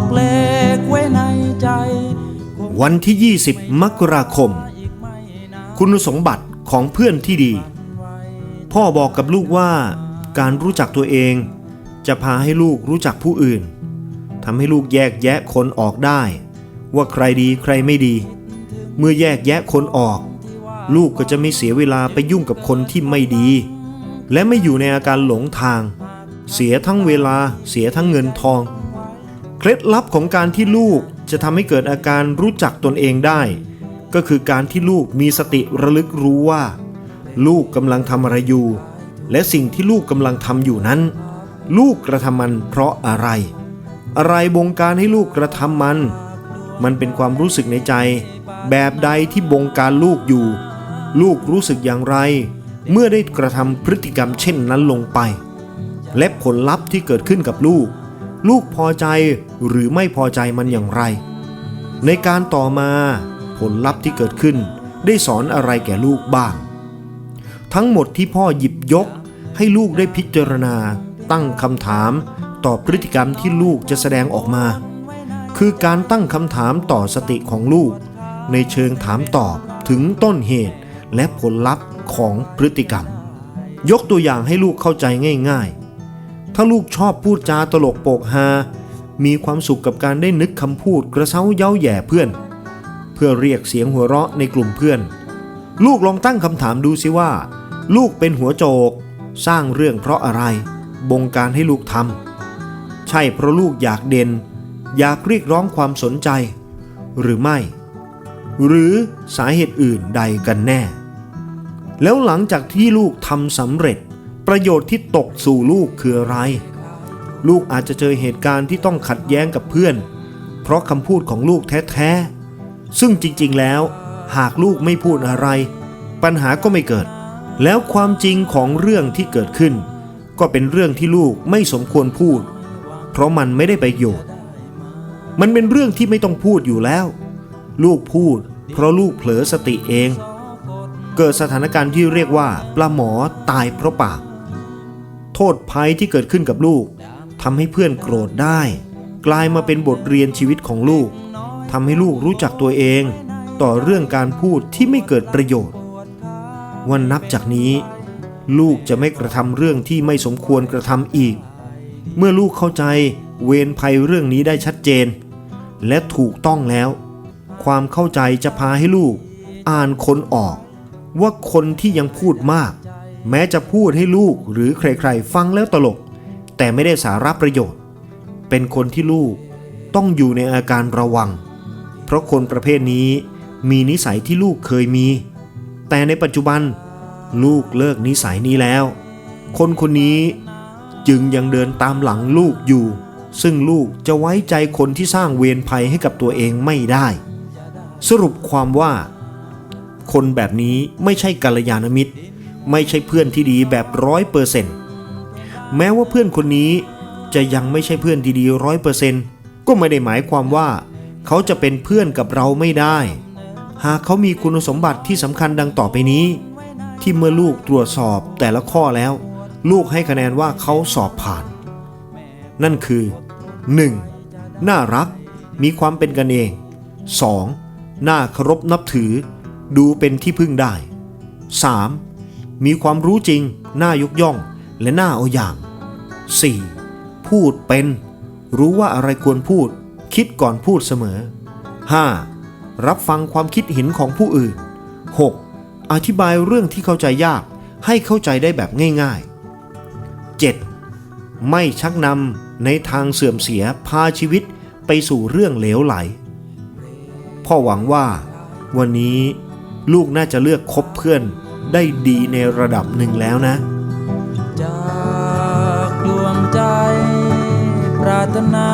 กเลขไว้ในใจ วันที่ 20 มกราคม คุณสมบัติของเพื่อนที่ดี พ่อบอกกับลูกว่าการรู้จักตัวเอง จะพาให้ลูกรู้จักผู้อื่นทำให้ลูกแยกแยะคนออกได้ ว่าใครดีใครไม่ดี เมื่อแยกแยะคนออก ลูกก็จะไม่เสียเวลาไปยุ่งกับคนที่ไม่ดี และไม่อยู่ในอาการหลงทาง เสียทั้งเวลาเสียทั้งเงินทอง เคล็ดลับของการที่ลูกจะทำให้เกิดอาการรู้จักตนเองได้ ก็คือการที่ลูกมีสติระลึกรู้ว่า ลูกกำลังทำอะไรอยู่ และสิ่งที่ลูกกำลังทำอยู่นั้น ลูกกระทำมันเพราะอะไร อะไรบงการให้ลูกกระทำมัน มันเป็นความรู้สึกในใจ แบบใดที่บงการลูกอยู่ ลูกรู้สึกอย่างไร เมื่อได้กระทำพฤติกรรมเช่นนั้นลงไป และผลลัพธ์ที่เกิดขึ้นกับลูก ลูกพอใจหรือไม่พอใจมันอย่างไร ในการต่อมาผลลัพธ์ที่เกิดขึ้น ได้สอนอะไรแก่ลูกบ้าง ทั้งหมดที่พ่อหยิบยก ให้ลูกได้พิจารณา ตั้งคำถาม ต่อพฤติกรรมที่ลูกจะแสดงออกมา คือการตั้งคำถามต่อสติของลูก ในเชิงถามตอบถึงต้นเหตุและผลลัพธ์ของพฤติกรรม ยกตัวอย่างให้ลูกเข้าใจง่าย ๆ ถ้าลูกชอบพูดจาตลกโปกฮา มีความสุขกับการได้นึกคำพูดกระเซ้าเย้าแย่เพื่อน เพื่อเรียกเสียงหัวเราะในกลุ่มเพื่อน ลูกลองตั้งคำถามดูสิว่า ลูกเป็นหัวโจก สร้างเรื่องเพราะอะไร บงการให้ลูกทำใช่เพราะลูกอยากเด่น อยากเรียกร้องความสนใจ หรือไม่ หรือสาเหตุอื่นใดกันแน่ แล้วหลังจากที่ลูกทำสำเร็จ ประโยชน์ที่ตกสู่ลูกคืออะไร ลูกอาจจะเจอเหตุการณ์ที่ต้องขัดแย้งกับเพื่อน เพราะคำพูดของลูกแท้ๆ ซึ่งจริงๆแล้ว หากลูกไม่พูดอะไร ปัญหาก็ไม่เกิด แล้วความจริงของเรื่องที่เกิดขึ้น ก็เป็นเรื่องที่ลูกไม่สมควรพูด เพราะมันไม่ได้ประโยชน์ มันเป็นเรื่องที่ไม่ต้องพูดอยู่แล้ว ลูกพูด เพราะลูกเผลอสติเองเกิดสถานการณ์ที่เรียกว่าปลาหมอตายเพราะปาก โทษภัยที่เกิดขึ้นกับลูกทำให้เพื่อนโกรธได้ กลายมาเป็นบทเรียนชีวิตของลูกทำให้ลูกรู้จักตัวเอง ต่อเรื่องการพูดที่ไม่เกิดประโยชน์ วันนับจากนี้ ลูกจะไม่กระทำเรื่องที่ไม่สมควรกระทำอีก เมื่อลูกเข้าใจเวรภัยเรื่องนี้ได้ชัดเจน และถูกต้องแล้ว ความเข้าใจจะพาให้ลูก อ่านคนออก ว่าคนที่ยังพูดมาก แม้จะพูดให้ลูกหรือใครๆ ฟังแล้วตลก แต่ไม่ได้สาระประโยชน์ เป็นคนที่ลูกต้องอยู่ในอาการระวัง เพราะคนประเภทนี้มีนิสัยที่ลูกเคยมี แต่ในปัจจุบันลูกเลิกนิสัยนี้แล้ว คนคนนี้จึงยังเดินตามหลังลูกอยู่ ซึ่งลูกจะไว้ใจคนที่สร้างเวรภัยให้กับตัวเองไม่ได้ สรุปความว่า คนแบบนี้ไม่ใช่กัลยาณมิตร ไม่ใช่เพื่อนที่ดีแบบร้อยเปอร์เซนต์แม้ว่าเพื่อนคนนี้จะยังไม่ใช่เพื่อนที่ดีร้อยเปอร์เซนต์ก็ไม่ได้หมายความว่า เขาจะเป็นเพื่อนกับเราไม่ได้ หากเขามีคุณสมบัติที่สำคัญดังต่อไปนี้ ที่เมื่อลูกตรวจสอบแต่ละข้อแล้ว ลูกให้คะแนนว่าเขาสอบผ่าน นั่นคือ 1. น่ารัก มีความเป็นกันเอง 2. น่าเคารพนับถือ ดูเป็นที่พึ่งได้ 3. มีความรู้จริง น่ายกย่อง และน่าเอาอย่าง 4. พูดเป็น รู้ว่าอะไรควรพูด คิดก่อนพูดเสมอ 5. รับฟังความคิดเห็นของผู้อื่น 6. อธิบายเรื่องที่เข้าใจยากให้เข้าใจได้แบบง่าย ๆ 7. ไม่ชักนำในทางเสื่อมเสียพาชีวิตไปสู่เรื่องเหลวไหล พ่อหวังว่า วันนี้ลูกน่าจะเลือกคบเพื่อน ได้ดีในระดับหนึ่งแล้วนะ จากดวงใจปรารถนา